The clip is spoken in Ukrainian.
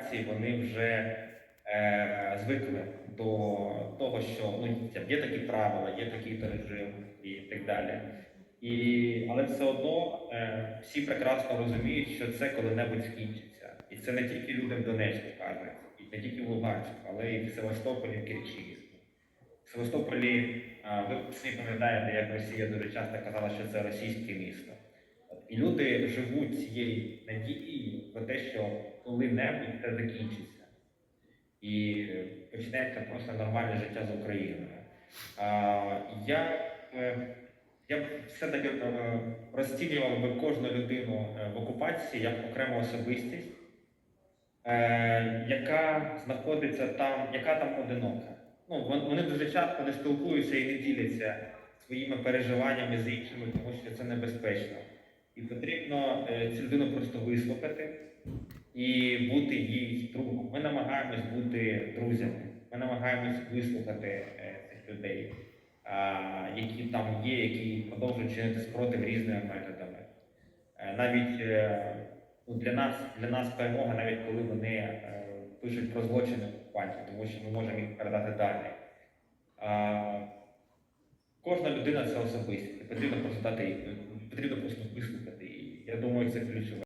окупації вони вже е, звикли до того, що ну, є такі правила, є такий режим і так далі. І, але все одно е, всі прекрасно розуміють, що це коли-небудь скінчиться. І це не тільки люди в Донецьку кажуть, і не тільки в Луганську, але і в Севастополі, в Керчі. В Севастополі, а, ви всі пам'ятаєте, як Росія дуже часто казала, що це російське місто. І люди живуть цією надією про те, що коли-небудь це закінчиться. І е, почнеться просто нормальне життя з Україною. Я, е, я б все-таки е, розцінював би кожну людину в окупації як окрему особистість, яка знаходиться там, яка там одинока. Ну, вони дуже часто не спілкуються і не діляться своїми переживаннями з іншими, тому що це небезпечно. І потрібно е, цю людину просто вислухати і бути їй другом. Ми намагаємось бути друзями. Ми намагаємось вислухати е, цих людей, які там є, які продовжують чинити спротив різними методами. Е, Навіть ну, для нас для нас перемога, навіть коли вони пишуть про злочини окупантів, тому що ми можемо їх передати далі. Кожна людина це особистість, потрібно просто дати їй- потрібно просто. Я думаю, це ключове.